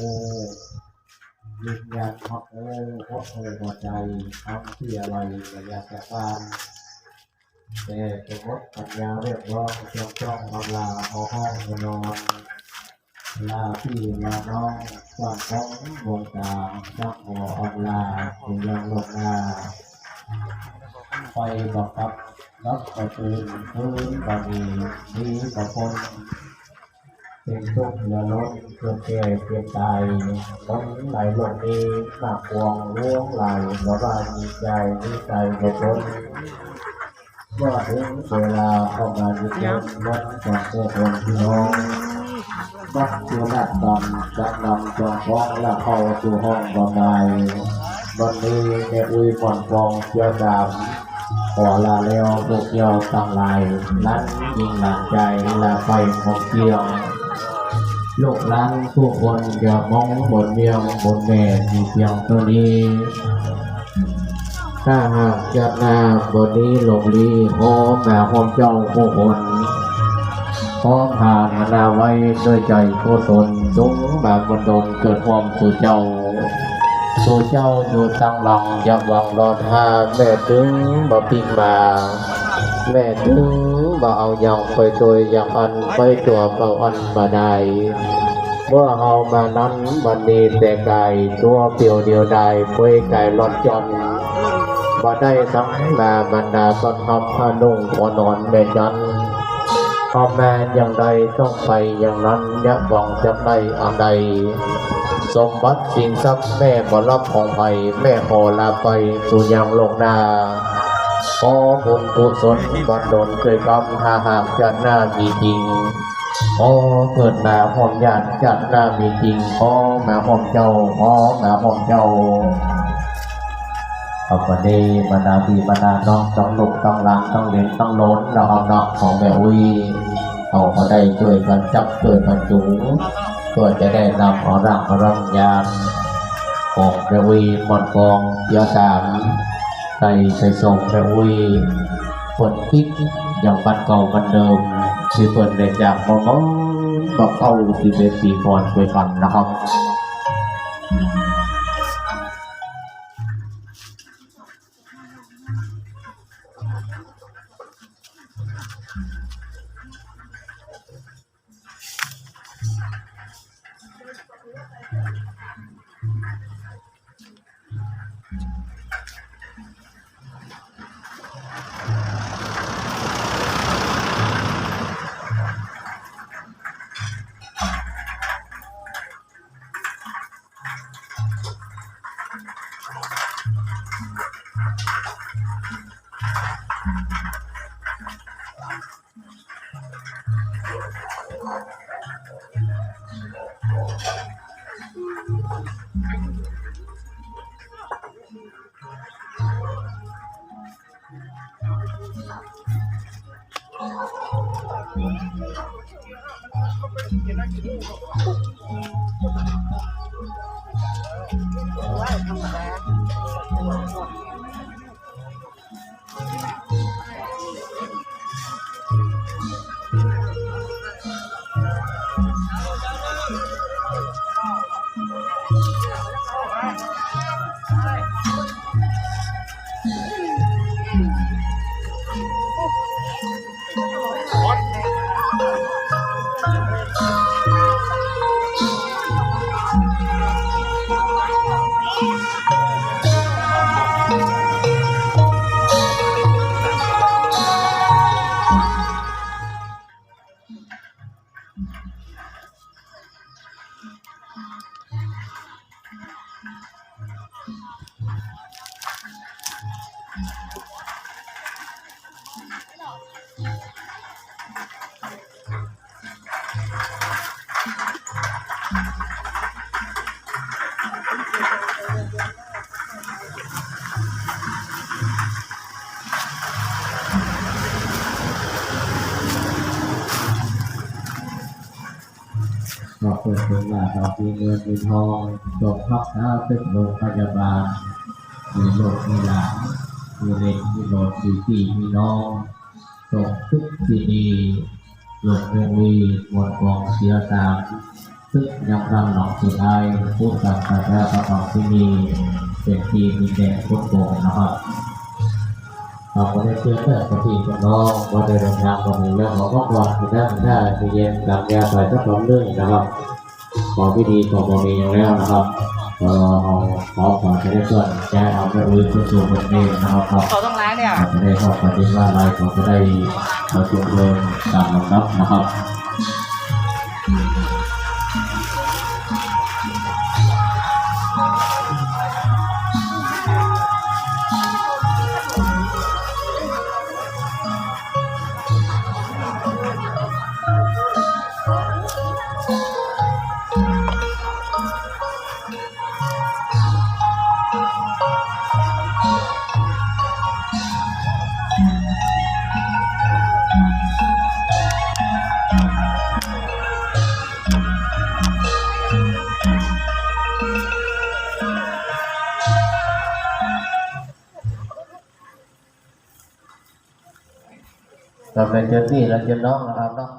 อยืนยันครับโอ้เพราะเออหัวใจทั้งที่อะไรก็อยากจะการแต่สมมติปัญญาเรียกร้องจ้องจ้องอาลาเอาห้องนอนลาพี่ลาน้องสร้างของวงการสร้างหัวออนไลน์ถึงยังลงหน้าไฟบอกครับรับกระตือพื้นบะมีดีกระพน เป็นทุกข์และล้นเพื่อแก่เพื่อตายล้นไหลลงนี้หนักวงล่วงไหลเพระว่ามีใจมีใจกระพนเมื่อถึงเวลาเข้ามาอยู่ที่วัดของพวกคนพี่น้องบักตัวหน้าดำจะนำจองฟ้องและเข้าสู่ห้องบำบัดวันนี้แม่อุ้ยผ่อนฟองเที่ยวดำขอลาแล้วพวกเยาตั้งหลายนั้นยิ่งหนักใจแลาไปของเที่ยว ลูกหลานผู้คนอย่ามองบนเมียงบนแม่มีเพียงเท่านี้ถ้าหากจะนาบนนี้หลงลีหอมแม่หอมเจ้าผู้คนพร้อมหาหนาไว้ด้วยใจผู้ตนจงแบบบนดลเกิดความสู่เจ้าสู่เจ้าอยู่ตั้งหลังอย่าหวังรอท่าแม่ถึงบ่ปิงมา แม่ถึงบ่เอาอย่างไปโดยอย่างอันไปตัวเอาอันมาได้เมื่อเอามานั้นวันนี้แต่ไก่ตัวเปลี่ยวเดียวดายเพื่อไก่หลอดจอนบ่ได้ทั้งมาบรรดาตอนทำผ้านุ่งหัวนอนแม่จันพ่อแม่อย่างใดต้องไปอย่างนั้นย่าหวังจะได้อันใดสมบัติสิ่งทรัพย์แม่บ่รับของไผ่แม่ขอลาไปสู่ยังโลกนา ขอบุญกุศลบันดลเคยกรรมถ้าหากจัดหน้ามีจริงขอเกิดมาหอมญาติจัดหน้ามีจริงขอมาหอมเจ้าขอมาหอมเจ้าเอาวันนี้บรรดาพี่บรรดาน้องต้องลุกต้องหลังต้องเล่นต้องโล้นเราเอาเนาะของแม่อุ้ยเอามาได้ช่วยกันจับช่วยกันจูงเพื่อจะได้นำอร่างอร่างยานของพระวีหมดกองยาสาม ใส่ใส่ส่งพระวีฝนพิกอย่างบันเก่าบันเดิมที่เปิดเด็กจากมองก็เข้าที่เป็นปีก่อนไปฟังนะครับ Thank you. ก็เปิดเป็นว่าเรามีเงินมีทองจบพักษาตึกโรงพยาบาลมีลูกมีหลานมีเล็กมีโหลดมีพี่มีน้อง จบทุกที่ดีหลวงแม่วีมวลกองเสียตามซึ่งยังรำหนองสุดท้ายผู้สังกัดและประกอบที่มีเป็นทีมีแดงฟุตบอลนะครับเราก็ได้เชื่อเพื่อนกับพี่กับน้องว่าได้เดินทางมาถึงแล้วเขาก็กวาดที่ได้ได้เย็นตามยาใส่สักสองเรื่องนะครับขอพิธีขอบารมีอย่างแล้วนะครับ ก็เอาขอขอจะได้ส่วนจะเอาไปรื้อขึ้นสู่บทเองนะครับครับเขาต้องล้างเนี่ยจะได้เข้าปฏิบัติอะไรเขาจะได้มาชุมเพลิงตามลำดับนะครับ เราเป็นเจ้าที่เราเจ้าน้องนะครับเนาะ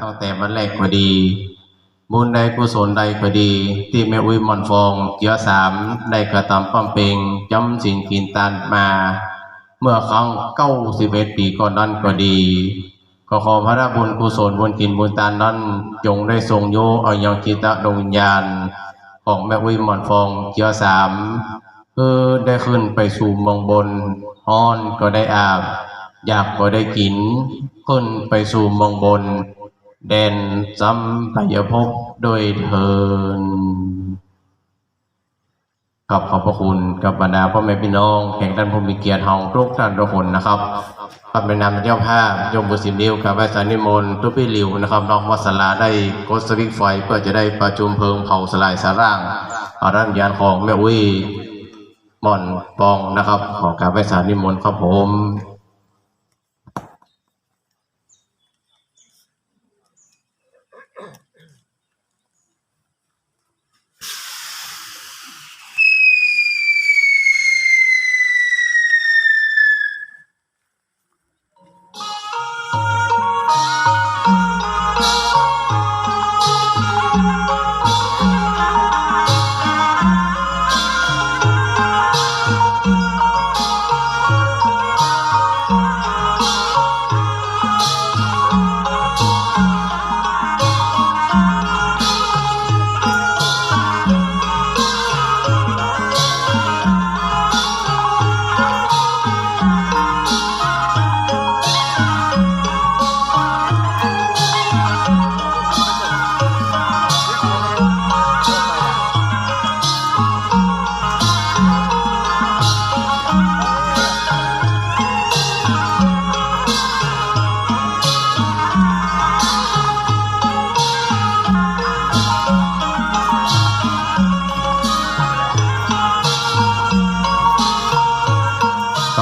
ตั้งแต่วันแรกพอดี บุญใดกุศลใดพอดี ที่แม่อุ้ยมอนฟองเกียสามได้กระทำป้อมเปงจำสินกินตานมา เมื่อครั้งเก้าสิบเอ็ดปีก่อนนั้นก็ดีก็ขอพระบุญกุศลบุญกินบุญตานนั้นจงได้ทรงโยเอายังจิตะดวงวิญญาณ ของแม่อุ้ยมอนฟองเกียสามเพื่อได้ขึ้นไปสู่มองบนฮ้อนก็ได้อาบ อยากก็ได้กิน ขึ้นไปสู่มองบน แดนสัมปยภพโดยเทินกับขอบพระคุณกับบรรดาพ่อแม่พี่น้องแข่งท่านผู้มีเกียรติเฮาทุกท่านทุกคนนะครับครับเป็นนามเจ้าภาพยมบุษิมดิวกับไว้สานิมนต์ทุกพี่หลิวนะครับน้องวัสลาได้กดสวิตช์ไฟเพื่อจะได้ประชุมเพลิงเผาสลายสาร่างอารัญญาณของแม่อุ้ยม่อนปองนะครับ ขอกราบไว้สานิมนต์ครับผม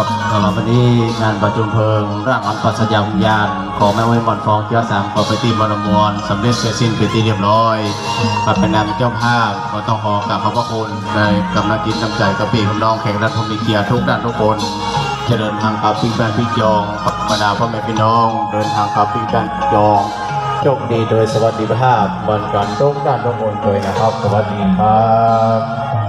นี้งานประชุมเพลิงร่างอันปัสยามยานของแม่ไว้หมอนฟองเจ้าสามขอไปที่มรมวลสำเร็จเสร็จสิ้นไปนที่เรียบร้อยมาเป็นนามเจ้าภาพก็ต้องขอกราบขอบพระคุณในกำลังกินน้ำใจกับพี่กับน้องแขกรัฐมนตรีเกียรติทุกด้านทุกคน เจริญทางกับพี่แฟนพี่จองบรรดาพ่อแม่พี่น้อง เดินทางกับพี่แฟนจองโชคดีโดยสวัสดิภาพบรรกันทุกด้านทุกคนเลยนะครับ สวัสดีครับ